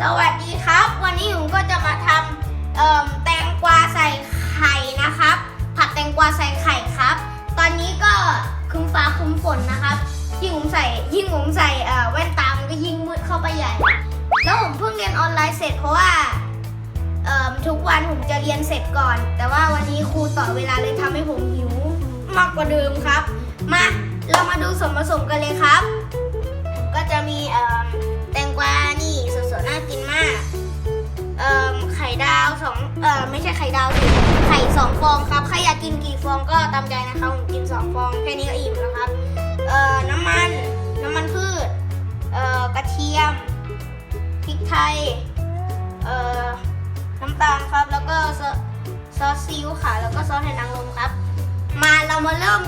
สวัสดีครับ วันนี้ผมก็จะมาทำแตงกวาใส่ไข่นะครับ ผัดแตงกวาใส่ไข่ครับ ตอนนี้ก็ครึ้มฟ้าครึ้มฝนนะครับยิ่งผมใส่ยิ่งผมใส่แว่นตามันก็ยิ่งมืดเข้าไปใหญ่ แล้วผมเพิ่งเรียนออนไลน์เสร็จเพราะว่าทุกวันผมจะเรียนเสร็จก่อน แต่ว่าวันนี้ครูต่อเวลาเลยทำให้ผมหิวมากกว่าเดิมครับ มาเรามาดูส่วนผสมกันเลยครับ ก็จะมี กินมาก เอ่อไข่ดาวสองเอ่อไม่ใช่ไข่ดาวสิไข่สองฟองครับใครอยากกินกี่ฟองก็ตามใจนะครับผมกินสองฟองแค่นี้ก็อิ่มแล้วครับ เอ่อน้ำมันน้ำมันพืช เอ่อกระเทียมพริกไทย เอ่อน้ำตาลครับแล้วก็ซอสซอสซีอิ๊วขาวแล้วก็ซอสไทยนางรมครับ มาเรามาเริ่ม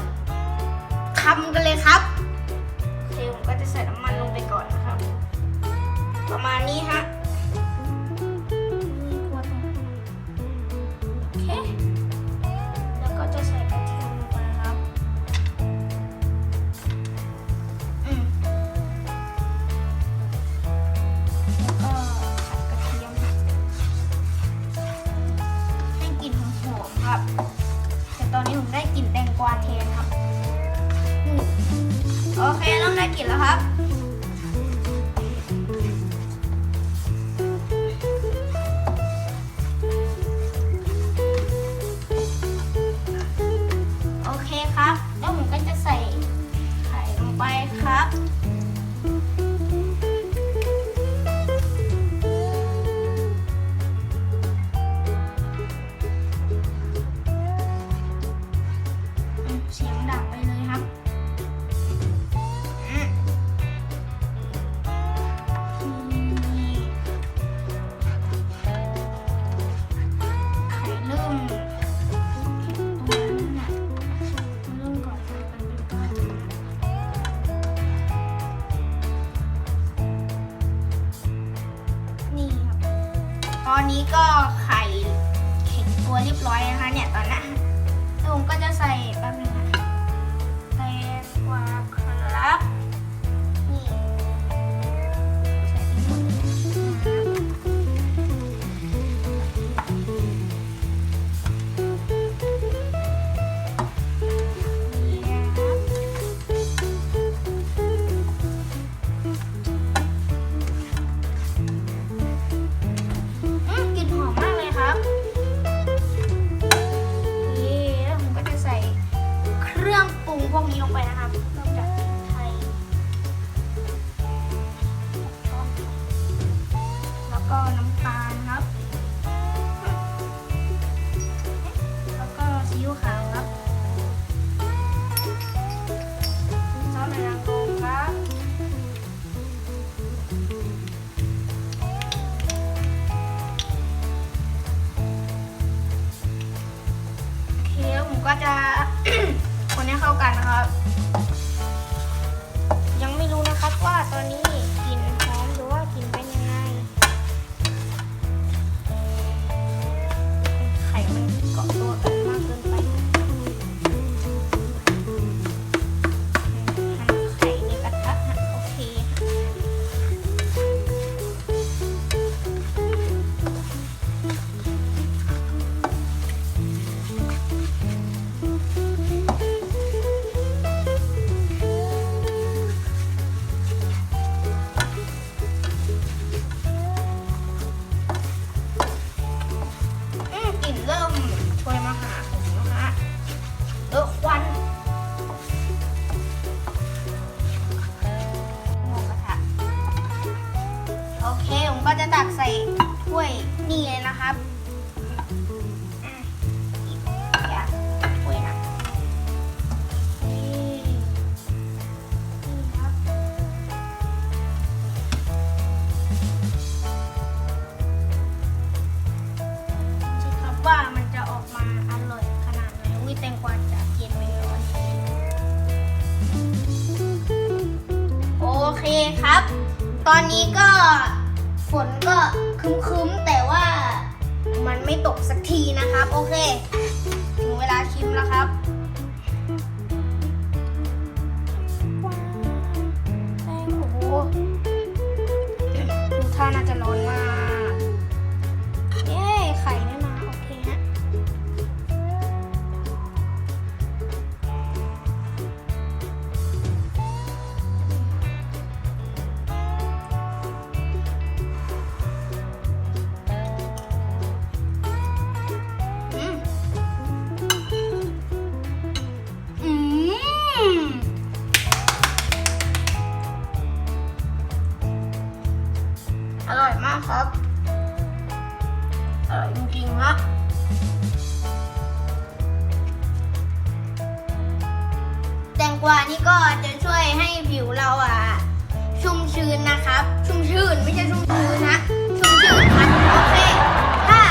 ทำกันเลยครับโอเคผมก็จะใส่น้ำมันลงไปก่อนนะครับ ประมาณนี้ฮะ ครับ แต่ตอนนี้ผมได้กลิ่นแตงกวาแทนครับ โอเคเริ่มได้กลิ่นแล้วครับ ตอนนี้ก็ไข่แข็งตัวเรียบร้อยนะคะเนี่ยตอนนั้นล้วผมก็จะใส่แป๊บนึง จะตักใส่ถ้วยนี่เลยนะครับอืมอย่าถ้วยนะนี่ครับครับว่ามันจะออกมาอร่อยขนาดไหนวิแตงกวาจะเย็นไม่ร้อนโอเคครับ ตอนนี้ก็ ฝนก็คึ้มๆ แต่ว่ามันไม่ตกสักทีนะครับ โอเค ถึงเวลาชิมแล้วครับ อร่อยมากครับ อร่อยจริงๆนะแตงกวานี่ก็จะช่วยให้ผิวเราอะ ชุ่มชื้นนะครับ ชุ่มชื้นไม่ใช่ชุ่มชื้นนะ ชุ่มชื้นครับโอเค ถ้า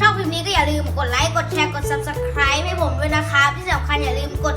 ชอบคลิปนี้ก็อย่าลืมกดไลค์ กดแชร์ กด subscribe ให้ผมด้วยนะคะที่สำคัญอย่าลืมกด